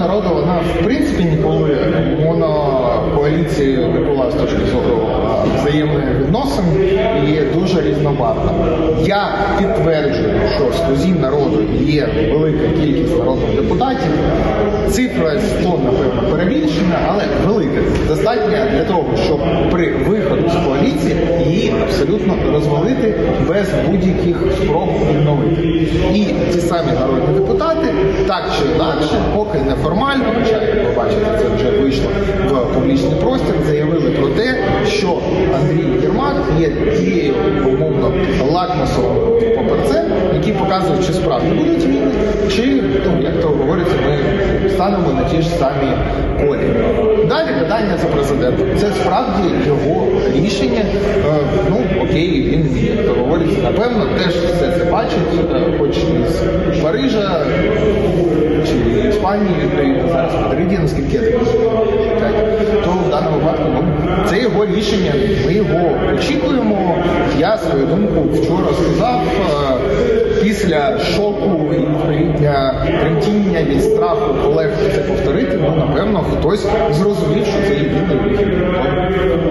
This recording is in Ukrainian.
народу вона в принципі ніколи монокоаліцією не була з точки зору взаємних відносин і дуже різнобарвна. Я підтверджую, що слузі народу є велика кількість народних депутатів. Цифра 100, напевно, перебільшена, але велика. Достатня для того, щоб при виходу з коаліції її абсолютно розвалити без будь-яких спроб відновити. І ті самі депутати, так чи інакше, поки неформально, хоча як ви бачите, це вже вийшло в публічний простір, заявили про те, що Андрій Єрмак є тією умовно лакмусовим папірцем, який показує, чи справді будуть зміни, чи, ну, як то говориться, ми станемо на ті ж самі колі. Далі питання за президентом. Це справді його рішення. Е, ну окей, він, як то говориться, напевно, теж все це бачить, е, хоч із Парижа чи Іспанії, зараз я розумію, то в даному випадку ну, це його рішення. Ми його очікуємо. Я свою думку вчора сказав. е, Після шоку і відповідно тремтіння від страху колег це повторити, ну напевно хтось зрозумів, що це єдиний вихід.